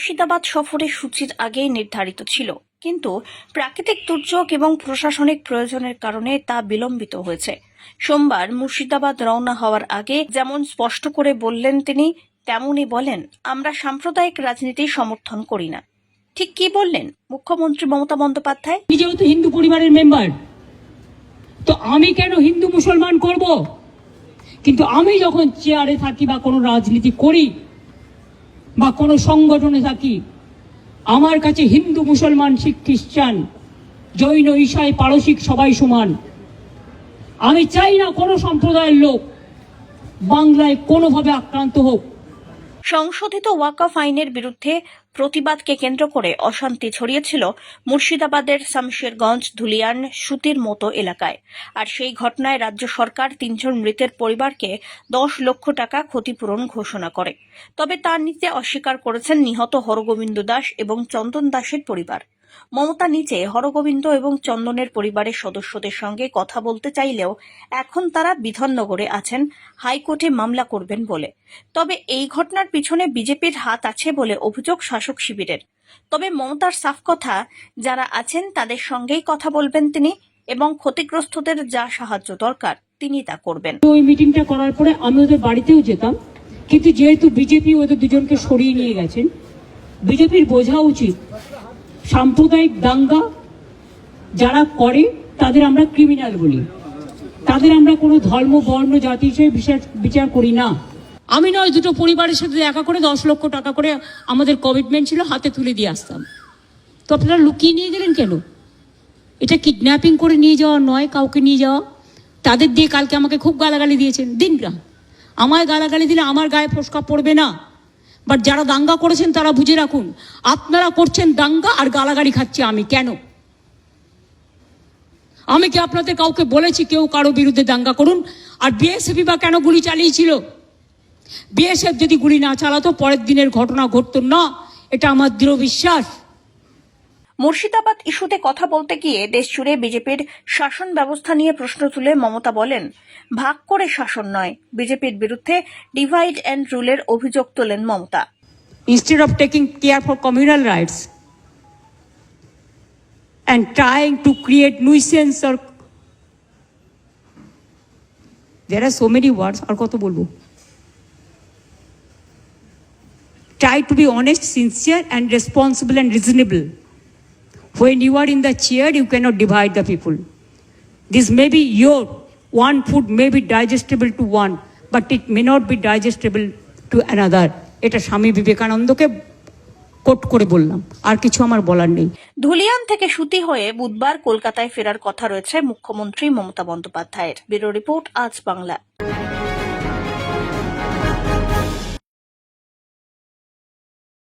মুর্শিদাবাদ সফরের সূচির আগেই নির্ধারিত ছিল। কিন্তু প্রাকৃতিক দুর্যোগ এবং প্রশাসনিক প্রয়োজনের কারণে তা বিলম্বিত হয়েছে। সোমবার মুর্শিদাবাদ রওনা হওয়ার আগে যেমন স্পষ্ট করে বললেন তিনি, তেমনই বলেন, আমরা সাম্প্রদায়িক রাজনীতি সমর্থন করি না। ঠিক কি বললেন মুখ্যমন্ত্রী মমতা বন্দ্যোপাধ্যায়? আমি যেহেতু হিন্দু পরিবারের মেম্বার, তো আমি কেন হিন্দু মুসলমান করব? কিন্তু আমি যখন চেয়ারে থাকি বা কোনো রাজনীতি করি বা কোনো সংগঠনে থাকি। আমার কাছে হিন্দু, মুসলমান, শিখ, খ্রিস্টান, জৈন ঈশাই পারসিক সবাই সমান। আমি চাই না কোনো সম্প্রদায়ের লোক বাংলায় কোনোভাবে আক্রান্ত হোক। সংশোধিত ওয়াকফ আইনের বিরুদ্ধে প্রতিবাদকে কেন্দ্র করে অশান্তি ছড়িয়েছিল মুর্শিদাবাদের শামশেরগঞ্জ ধুলিয়ান সুতির মতো এলাকায়। আর সেই ঘটনায় রাজ্য সরকার তিনজন মৃতের পরিবারকে দশ লক্ষ টাকা ক্ষতিপূরণ ঘোষণা করে। তবে তা নিতে অস্বীকার করেছেন নিহত হরগোবিন্দ দাস এবং চন্দন দাসের পরিবার। মমতা নিচে হরগোবিন্দ এবং চন্দনের পরিবারের সদস্যদের সঙ্গে কথা বলতে চাইলেও এখন তারা বিধাননগরে আছেন, হাইকোর্টে মামলা করবেন বলে। তবে এই ঘটনার পিছনে বিজেপির হাত আছে বলে অভিযোগ শাসক শিবিরের। তবে মমতার সাফ কথা, যারা আছেন তাদের সঙ্গেই কথা বলবেন তিনি এবং ক্ষতিগ্রস্তদের যা সাহায্য দরকার তিনি তা করবেন। ওই মিটিংটা করার পরে আমি ওদের বাড়িতেও যেতাম, কিন্তু যেহেতু বিজেপি ওদের দুজনকে সরিয়ে নিয়ে গেছেন, বিজেপির বোঝা উচিত সাম্প্রদায়িক দাঙ্গা যারা করে, তাদের আমরা ক্রিমিনাল বলি। তাদের আমরা কোনো ধর্ম, বর্ণ, জাতি হিসেবে বিচার বিচার করি না। আমি নয়, দুটো পরিবারের সাথে দেখা করে দশ লক্ষ টাকা করে আমাদের কমিটমেন্ট ছিল, হাতে তুলে দিয়ে আসতাম। তো আপনারা লুকিয়ে নিয়ে গেলেন কেন? এটা কিডন্যাপিং করে নিয়ে যাওয়া নয়, কাউকে নিয়ে যাওয়া। তাদের দিয়ে কালকে আমাকে খুব গালাগালি দিয়েছেন। দিন আমায় গালাগালি দিলে আমার গায়ে ফসকা পড়বে না। বাট যারা দাঙ্গা করেছেন তারা বুঝে রাখুন, আপনারা করছেন দাঙ্গা আর গালাগালি খাচ্ছি আমি, কেন? আমি কি আপনাদের কাউকে বলেছি কেউ কারও বিরুদ্ধে দাঙ্গা করুন? আর বিএসএফই বা কেন গুলি চালিয়েছিল? বিএসএফ যদি গুলি না চালাতো, পরের দিনের ঘটনা ঘটত না। এটা আমার দৃঢ় বিশ্বাস। মুর্শিদাবাদ ইস্যুতে কথা বলতে গিয়ে দেশজুড়ে বিজেপির শাসন ব্যবস্থা নিয়ে প্রশ্ন তুলে মমতা বলেন ভাগ করে শাসন নয় বিজেপির বিরুদ্ধে ডিভাইড অ্যান্ড রুলের অভিযোগ তোলেন Mamata instead of taking care for communal rights and trying to create nuisance or there are so many words আর কত বলব try to be honest sincere and responsible and reasonable when you are in the chair you cannot divide the people this may be your one food may be digestible to one but it may not be digestible to another এটা স্বামী বিবেকানন্দকে coat করে বললাম আর কিছু আমার বলার নেই ধুলিয়ান থেকে সুতি হয়ে বুধবার কলকাতায় ফেরার কথা রয়েছে মুখ্যমন্ত্রী মমতা বন্দ্যোপাধ্যায়ের ব্যুরো রিপোর্ট আজ বাংলা